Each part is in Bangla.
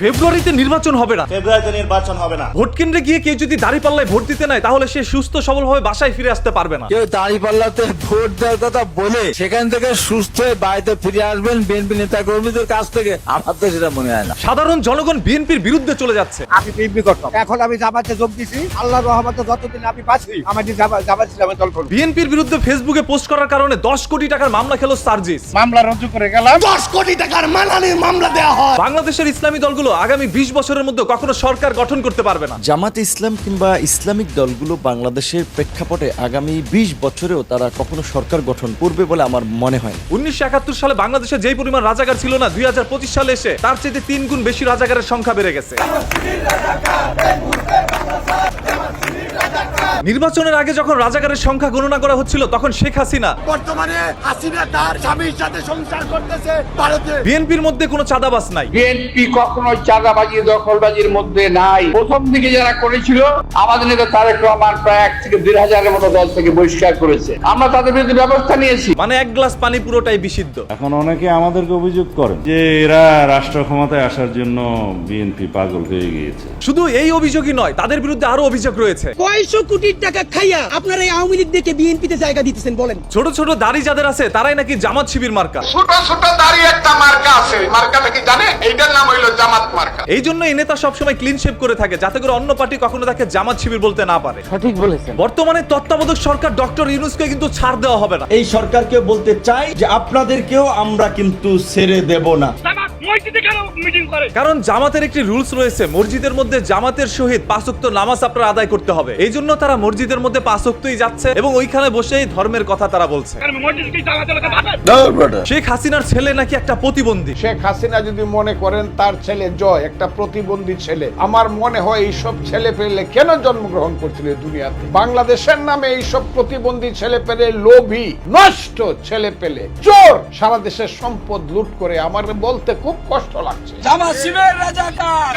ফেব্রুয়ারিতে নির্বাচন হবে না। ফেব্রুয়ারিতে নির্বাচন হবে না। ভোট কেন্দ্রে গিয়ে কেউ যদি দাড়ি পাল্লায় ভোট দিতে নেয় তাহলে সে সুস্থ সবলভাবে বাসায় ফিরে আসতে পারবে না। কেউ দাঁড়ি পাল্লাতে ভোট দেওয়ার কথা বলে সেখান থেকে সুস্থ হয়ে বাড়িতে ফিরে আসবেন বিএনপি নেতা কর্মীদের কাছ থেকে। আমার তো সেটা মনে হয় না। সাধারণ জনগণ বিএনপির বিরুদ্ধে চলে যাচ্ছে। আমি বিএনপি করতাম এখন আমি জামাতে যোগ দিছি। আল্লাহ রহমতে যতদিন আমি বাঁচি আমাকে জামাত ইসলামে দল করব। বিএনপির বিরুদ্ধে ফেসবুকে পোস্ট করার কারণে দশ কোটি টাকার মামলা খেলো সার্জিস। মামলা রুজু করে গেলাম। দশ কোটি টাকার মানহানির মামলা দেওয়া হয়। বাংলাদেশের ইসলামী দলগুলো আগামী বিশ বছরের মধ্যে কখনো সরকার গঠন করতে পারবে না। জামাতে ইসলাম কিংবা ইসলামিক দলগুলো বাংলাদেশের প্রেক্ষাপটে আগামী ২০ বছরেও তারা কখনো সরকার গঠন করবে বলে আমার মনে হয় উনিশশো একাত্তর সালে বাংলাদেশে যেই পরিমাণ রাজাগার ছিল না দুই হাজার পঁচিশ সালে এসে তার চেয়ে তিন গুণ বেশি রাজাগারের সংখ্যা বেড়ে গেছে। নির্বাচনের আগে যখন রাজাকারের সংখ্যা গণনা করা হচ্ছিল তখন শেখ হাসিনা বর্তমানে হাসিনা তার স্বামীর সাথে সংসার করতেছে ভারতে। বিএনপির মধ্যে কোনো চাঁদাবাস নাই। বিএনপি কখনো চাঁদাবাজি দখলবাজির মধ্যে নাই। প্রথম দিকে যারা করেছিল আমাদের নেতা তারেক রহমান প্রায় এক থেকে দেড় হাজারের মতো দল থেকে বহিষ্কার করেছে। আমরা তাদের বিরুদ্ধে ব্যবস্থা নিয়েছি। মানে এক গ্লাস পানি পুরোটাই বিশুদ্ধ। এখন অনেকে আমাদেরকে অভিযোগ করেন যে এরা রাষ্ট্র ক্ষমতায় আসার জন্য বিএনপি পাগল হয়ে গিয়েছে। শুধু এই অভিযোগই নয় তাদের বিরুদ্ধে আরও অভিযোগ রয়েছে। কয়শো কোটি টাকা খাইয়া আপনারা এই আওয়ামী লীগ দেখে বিএনপিতে জায়গা দিতেছেন বলেন। ছোট ছোট দাড়ি যাদের আছে তারাই নাকি জামাত শিবির মার্কা? ছোট ছোট দাঁড়িয়ে একটা মার্কা আছে। মার্কাটা কি জানে? এইটার নাম হইল জামাত মার্কা। এই জন্য এই নেতা সবসময় ক্লিন শেপ করে থাকে যাতে করে অন্য পার্টি কখনো তাকে জামাত শিবির বলতে না পারে। সঠিক বলেছেন। বর্তমানে তত্ত্বাবধায়ক সরকার ডক্টর ইউনুসকে কিন্তু ছাড় দেওয়া হবে না। এই সরকারকে বলতে চাই যে আপনাদেরকেও আমরা কিন্তু ছেড়ে দেব না। কারণ জামাতের একটি রুলস রয়েছে মসজিদের মধ্যে জামাতের সহিত পাঁচক্ত নামাজ আপনার আদায় করতে হবে। এই জন্য তারা মসজিদের মধ্যে পাঁচক্তই যাচ্ছে এবং ওইখানে বসেই ধর্মের কথা তারা বলছে। শেখ হাসিনার ছেলে নাকি একটা প্রতিবন্ধী? শেখ হাসিনা যদি মনে করেন তার ছেলে জয় একটা প্রতিবন্ধী ছেলে। আমার মনে হয় এইসব ছেলে পেলে কেন জন্মগ্রহণ করছিল দুনিয়াতে? বাংলাদেশের নামে এইসব প্রতিবন্ধী ছেলে পেলে লোভী নষ্ট ছেলে পেলে। চোর! সারা দেশের সম্পদ লুট করে আমার বলতে খুব কষ্ট লাগছে। জামা শিবের রাজাকার।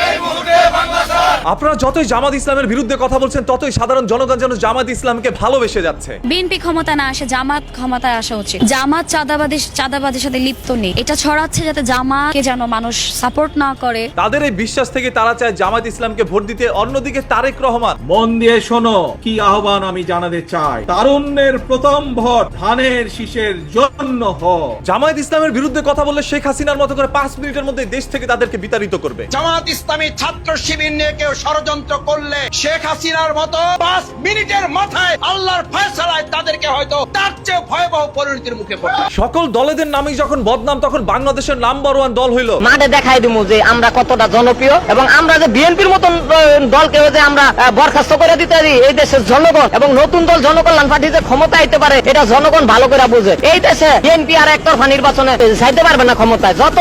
আপনারা যতই জামাত ইসলামের বিরুদ্ধে কথা বলছেন ততই সাধারণ জনগণ যেন জামাত ইসলামকে ভালোবেসে যাচ্ছে। বিএনপি ক্ষমতা না আসে জামাত ক্ষমতায় আসা উচিত। জামাত চাঁদাবাদী চাঁদাবাদের সাথে লিপ্ত নেই। এটা ছড়াচ্ছে যাতে জামাতকে যেন মানুষ সাপোর্ট না করে। তাদের এই বিশ্বাস থেকে তারা চায় জামাত ইসলামকে ভোট দিতে। অন্যদিকে তারেক রহমান মন দিয়ে শোনো কি আহ্বান আমি জানাতে চাই। তারুণ্যের প্রথম ভোট ধানের শীষের জন্য হোক। জামায়াত ইসলামের বিরুদ্ধে কথা বললে শেখ হাসিনার মতো করে পাঁচ মিনিটের মধ্যে দেশ থেকে তাদেরকে বিতাড়িত করবে। জামাত ইসলামী ছাত্র শিবির নিয়ে কেউ ষড়যন্ত্র করলে শেখ হাসিনার মতো পাঁচ মিনিটের মাথায় আল্লাহর ফয়সালায় তাদেরকে হয়তো তার চেয়ে ভয়াবহ পরিণতির মুখে পড়তে সকল দলেদের নামেই যখন বদনাম তখন বাংলাদেশের নাম্বার ওয়ান দল হইল। মাঠে দেখাই দিব যে আমরা কতটা জনপ্রিয় এবং আমরা যে বিএনপির মতন দলকে যে আমরা বরখাস্ত করে দিতে পারি এই দেশের জনগণ এবং নতুন দল জনকল্যাণ পার্টি যে ক্ষমতা আইতে পারে এটা জনগণ ভালো করে বুঝে। এই দেশে বিএনপি আর একতরফা নির্বাচনে যাইতে পারবে না ক্ষমতায়। যত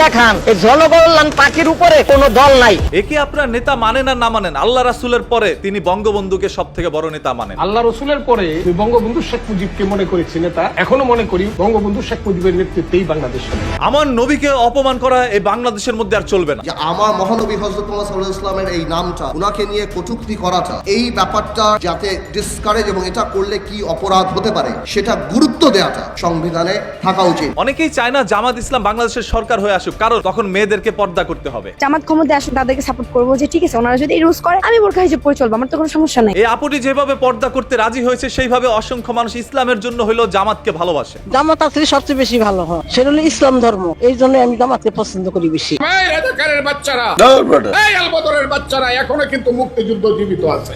দেখান এই জনকল্যাণ পার্টির উপরে কোনো দল নাই। একে আপনার নেতা মানেন আর না মানেন? আল্লাহ রাসুলের পরে তিনি বঙ্গবন্ধুকে সব থেকে বড় নেতা মানেন। আল্লাহ রসুলের পরে বঙ্গবন্ধু শেখ মুজিবকে মনে করেছি নেতা। এখনও মনে করি বঙ্গবন্ধু শেখ মুজিবের নেতৃত্বেই বাংলাদেশ আমার নবীকে অপমান করা এই বাংলাদেশের মধ্যে আর চলবে না। যে আমার মহানবী হজরত মোহাম্মদ সাল্লাল্লাহু ইসলামের এই নামটা ওনাকে নিয়ে কটূক্তি করাটা এই ব্যাপারটা যাতে ডিসকারেজ এবং এটা করলে কি অপরাধ হতে পারে সেটা গুরুত্ব দেওয়াটা সংবিধানে থাকা উচিত। অনেকেই চায় না জামাত ইসলাম বাংলাদেশের সরকার হয়ে আসুক কারণ তখন মেয়েদেরকে পর্দা করতে হবে। জামাত ক্ষমতায় আসুক তাদেরকে সাপোর্ট করব যে ঠিক আছে ওনারা যদি রুজ করে আমি বোরখা হিসেবে পরে চলবো আমার তো কোনো সমস্যা নাই। এই আপুটি যেভাবে পর্দা করতে রাজি হয়েছে সেইভাবে অসংখ্য মানুষ ইসলামের জন্য হইল জামাতকে ভালোবাসে। জামাত আসলে সবচেয়ে বেশি ভালো হয় সেটা হলো ইসলাম ধর্ম। এই জন্য আমি জামাতকে পছন্দ করি বেশি। রাজাকারের বাচ্চারা এই আলবদরের বাচ্চারা এখনও কিন্তু মুক্তিযুদ্ধ জীবিত আছে।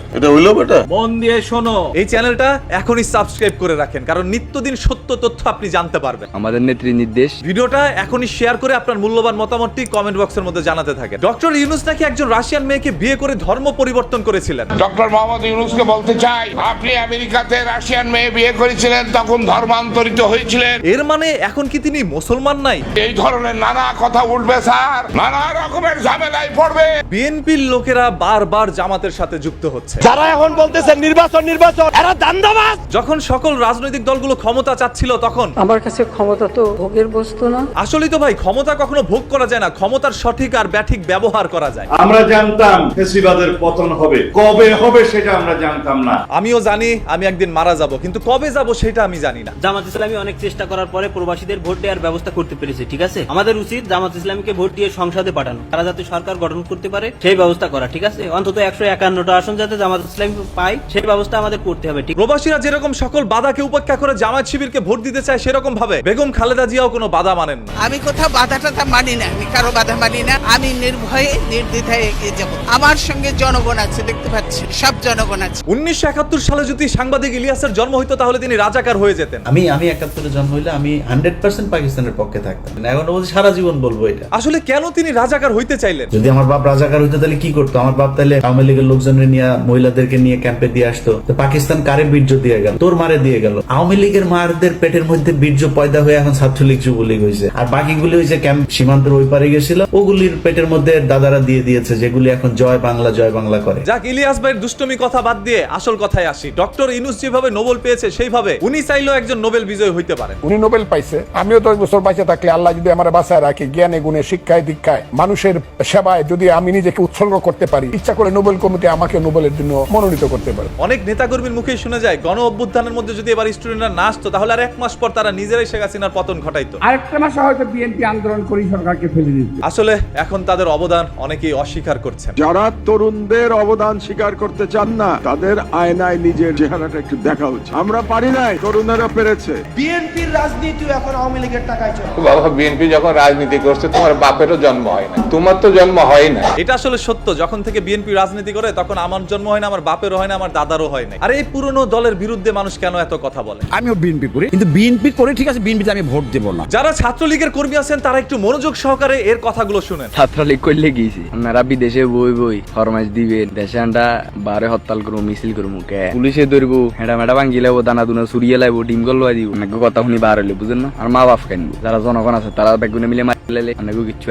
মন দিয়ে শোনো এই চ্যানেলটা এখনই সাবস্ক্রাইব করে রাখেন কারণ নিত্যদিন সত্য তথ্য আপনি জানতে পারবেন। আমাদের নেত্রী নির্দেশ। ভিডিওটা এখনই শেয়ার করে আপনার মূল্যবান মতামতটি কমেন্ট বক্সের মধ্যে জানাতে থাকেন। ডক্টর ইউনুস নাকি একজন রাশিয়ান মেয়েকে বিয়ে করে ধর্ম পরিবর্তন করেছিলেন? ডক্টর মোহাম্মদ ইউনুসকে বলতে চাই আপনি আমেরিকাতে রাশিয়ান মেয়ে বিয়ে করেছিলেন তখন ধর্মান্তরিত হয়েছিলেন। এর মানে এখন কি তিনি মুসলমান নাই? এই ধরনের নানা কথা উঠবে স্যার। নানা রকমের ঝামেলায় পড়বে। বিএনপির লোকেরা বারবার জামাতের সাথে যুক্ত হচ্ছে। যারা এখন বলতেছে নির্বাচন নির্বাচন এরা দান্দাবাজ! যখন সকল রাজনৈতিক দলগুলো ক্ষমতা চাচ্ছিল তখন? আমার কাছে ক্ষমতা তো ভোগের বস্তু না। আসলেই তো ভাই ক্ষমতা ক্ষমতা কখনো ভোগ করা যায় না ক্ষমতার সঠিক আর ব্যাঠিক ব্যবহার করা যায়। আমরা জানতাম ফেসিবাদের পতন হবে। কবে হবে সেটা আমরা জানতাম না। আমিও জানি আমি একদিন মারা যাব কিন্তু কবে যাব সেটা আমি জানি না। জামাত ইসলামী অনেক চেষ্টা করার পরে প্রবাসীদের ভোট দেওয়ার ব্যবস্থা করতে পেরেছে ঠিক আছে? আমাদের উচিত জামাত ইসলামীকে ভোট দিয়ে সংসদে পাঠানো। তারা যাতে সরকার গঠন করতে পারে সেই ব্যবস্থা করা ঠিক আছে? অন্তত একশো একান্নটা আসন যাতে জামাত ইসলামী পায় সেই ব্যবস্থা আমাদের করতে হবে ঠিক প্রবাসীরা যেরকম সকল বাধাকে উপেক্ষা করে জামায়াত শিবিরকে ভোট দিতে চায় সেরকম ভাবে বেগম খালেদা জিয়াও কোনো বাধা মানেন না। আমি কোথাও বাধা টাধা মানি না আমি কারও বাধা মানি না আমি নির্ভয়ে নির্দ্বিধায় এগিয়ে যাব। আমার সঙ্গে জনগণ আছে দেখতে পাচ্ছি সব জনগণ আছে। উনিশশো একাত্তর সালে যদি সাংবাদিক ইলিয়াসের জন্ম হইতো তাহলে তিনি রাজাকার হয়ে যেতেন। আমি আমি একাত্তরে জন্ম হইলে আমি হান্ড্রেড পার্সেন্ট পাকিস্তানের পক্ষে থাকতাম। এখন বলছি সারা জীবন বলব এটা। আসলে কেন তিনি রাজাকার হইতে চাইলেন? যদি আমার বাপ রাজাকার হইতো তাহলে কি করতো? আমার বাপ তাহলে আওয়ামী লীগের লোকজনের নিয়ে মহিলাদেরকে নিয়ে ক্যাম্পে দিয়ে আসতো। তো পাকিস্তান কারে বীর্য দিয়ে গেল? তোর মারে দিয়ে গেল। আওয়ামী লীগের মারদের পেটের মধ্যে বীর্য পয়দা হয়ে এখন ছাত্রলীগ যুবলীগ হয়েছে আর বাকিগুলি হয়েছে ক্যাম্প সীমান্তের ওই পারে গেছিল। ওগুলির পেটের মধ্যে দাদারা দিয়ে দিয়েছে যেগুলি এখন জয় বাংলা জয় বাংলা করে। যাক ইলিয়াস ভাইয়ের দুষ্টমি কথা বাদ দিয়ে আসল কথায় আসি। ডক্টর ইনুস যেভাবে নোবেল পেয়েছে সেইভাবে উনি চাইলেও একজন নোবেল বিজয়ী হইতে পারেন। উনি নোবেল পাইছে। আমিও দশ বছর বাঁচে থাকলে আল্লাহ যদি আমার বাসায় রাখে জ্ঞানে গুণে শিক্ষায় দীক্ষায় মানুষের সেবায় যদি আমি নিজেকে উৎসর্গ করতে পারি ইচ্ছা করে নোবেল কমিটি আমাকে নোবেলের জন্য মনোনীত করতে পারে। অনেক নেতাকর্মীর মুখে শুনে যায় গণ অভ্যুত্থানের মধ্যে যদি এবার স্টুডেন্টরা না আসতো তাহলে আর এক মাস পর তারা নিজেরাই শেখ হাসিনার পতন ঘটাইতো। আরেকটা মাসে হয়তো বিএনপি আন্দোলন। করি সরকারকে ফেলে দিত আসলে এখন তাদের অবদান অনেকেই অস্বীকার করছেন। যারা তরুণদের অবদান স্বীকার করতে চান না তাদের আয়নায় নিজের চেহারাটা একটু দেখা উচিত। আমরা পারি নাই তরুণেরা পেরেছে। বিএনপির রাজনীতি এখন আওয়ামী লীগের টাকায় চলে। বাবা বিএনপি যখন রাজনীতি করছে তোমার বাপেরও জন্ম হয় না তোমার তো জন্ম হয় না এটা আসলে সত্য যখন থেকে বিএনপি রাজনীতি করে তখন আমার জন্ম হয় না আমার বাপেরও হয় না আমার দাদারও হয় না আর এই পুরনো দলের বিরুদ্ধে মানুষ কেন এত কথা বলে? আমিও বিএনপি করি কিন্তু বিএনপি করে ঠিক আছে বিএনপিতে আমি ভোট দেবো না। যারা ছাত্রলীগের কর্মী আছেন তারা একটু মনোযোগ সহকারে এর কথাগুলো শুনেন। ছাত্রলীগ করলে গিয়েছি আপনারা বিদেশে বই বই ফরমাইশ দিবেন, দেশে আন্ডা বারে হরতাল করব মিছিল করব কে পুলিশে ধরবো হেঁটা মেডা ভাঙ্গি লাবো দানা দুনা সুরিয়ে লাইবো, ডিম গল্লো দিব। অনেক কথা শুনি বার হইলে, বুঝেন না? আর মা বাপ কেন যারা জনগণ আছে, তারা বেগুনে মিলে কিচ্ছু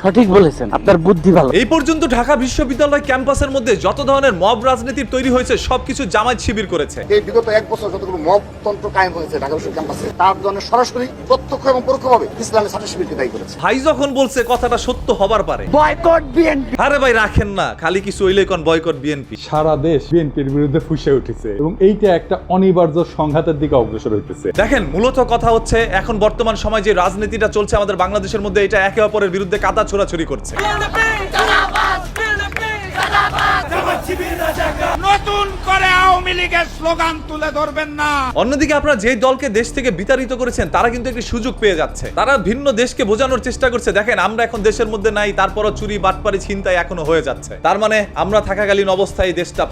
সঠিক বলেছেন আপনার বুদ্ধি ভালো। এই পর্যন্ত ঢাকা বিশ্ববিদ্যালয় ক্যাম্পাসের মধ্যে যত ধরনের মব রাজনীতির তৈরি হয়েছে সবকিছু জামায়াত শিবির করেছে। এই বিগত এক বছর যতগুলো মবতন্ত্র কায়েম হয়েছে ঢাকা বিশ্ববিদ্যালয় ক্যাম্পাসে তার জন্য সরাসরি প্রত্যক্ষ এবং পরোক্ষভাবে ইসলামী ছাত্র শিবিরকে দায়ী করেছে। ভাই যখন বলছে কথাটা সত্য হবার পারে। Boycott BNP. আরে ভাই রাখেন না খালি কিছু হইলে কোন বয়কট বিএনপি? সারা দেশ বিএনপির বিরুদ্ধে ফুসে উঠেছে এবং এইটা একটা অনিবার্য সংঘাতের দিকে অগ্রসর হইতেছে। দেখেন মূলত কথা হচ্ছে এখন বর্তমান সময় যে রাজনীতিটা চলছে আমাদের বাংলাদেশের মধ্যে এটা একে অপরের বিরুদ্ধে কাদা ছোড়াছুরি করছে। মানে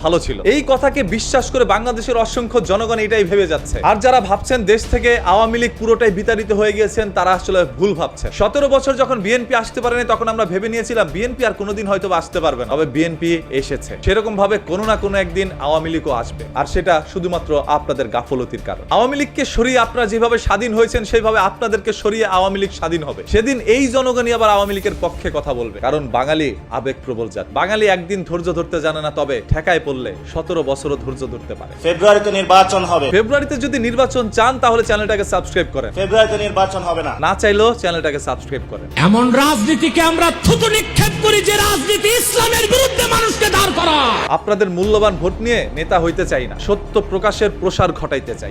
ভালো ছিল। এই কথাকে বিশ্বাস করে বাংলাদেশের অসংখ্য জনগণ এটাই ভেবে যাচ্ছে। আর যারা ভাবছেন দেশ থেকে আওয়ামী লীগ পুরোটাই বিতাড়িত হয়ে গিয়েছেন, তারা আসলে ভুল ভাবছে সতেরো বছর যখন বিএনপি আসতে পারেনি, তখন আমরা ভেবে নিয়েছিলাম, বিএনপি আর কোনোদিন হয়তো আসতে পারবে না। তবে বিএনপি এসেছে। সেরকম ভাবে কোনো না কোনো একদিন আওয়ামী লীগও আসবে। আর সেটা শুধুমাত্র আপনাদের গাফলতির কারণ। আওয়ামী লীগকে সরিয়ে আপনারা যেভাবে স্বাধীন হয়েছেন সেইভাবে আপনাদেরকে সরিয়ে আওয়ামী লীগ স্বাধীন হবে। সেদিন এই জনগণই আবার আওয়ামী লীগের পক্ষে কথা বলবে। কারণ বাঙালি আবেগ প্রবল জাত। বাঙালি একদিন ধৈর্য ধরতে জানে না তবে ঠেকায় পড়লে সতেরো বছরও ধৈর্য ধরতে পারে। ফেব্রুয়ারিতে নির্বাচন হবে। ফেব্রুয়ারিতে যদি নির্বাচন চান তাহলে চ্যানেলটাকে সাবস্ক্রাইব করেন। ফেব্রুয়ারিতে নির্বাচন হবে না। না চাইলেও চ্যানেলটাকে সাবস্ক্রাইব করেন। এমন রাজনীতিকে আমরা থুতু নিক্ষেপ করি যে রাজনীতি ইসলামের বিরুদ্ধে মানুষকে দাঁড় করা আপনাদের মূল্যবান ভোট নিয়ে নেতা হইতে চাই না। সত্য প্রকাশের প্রসার ঘটাইতে চাই।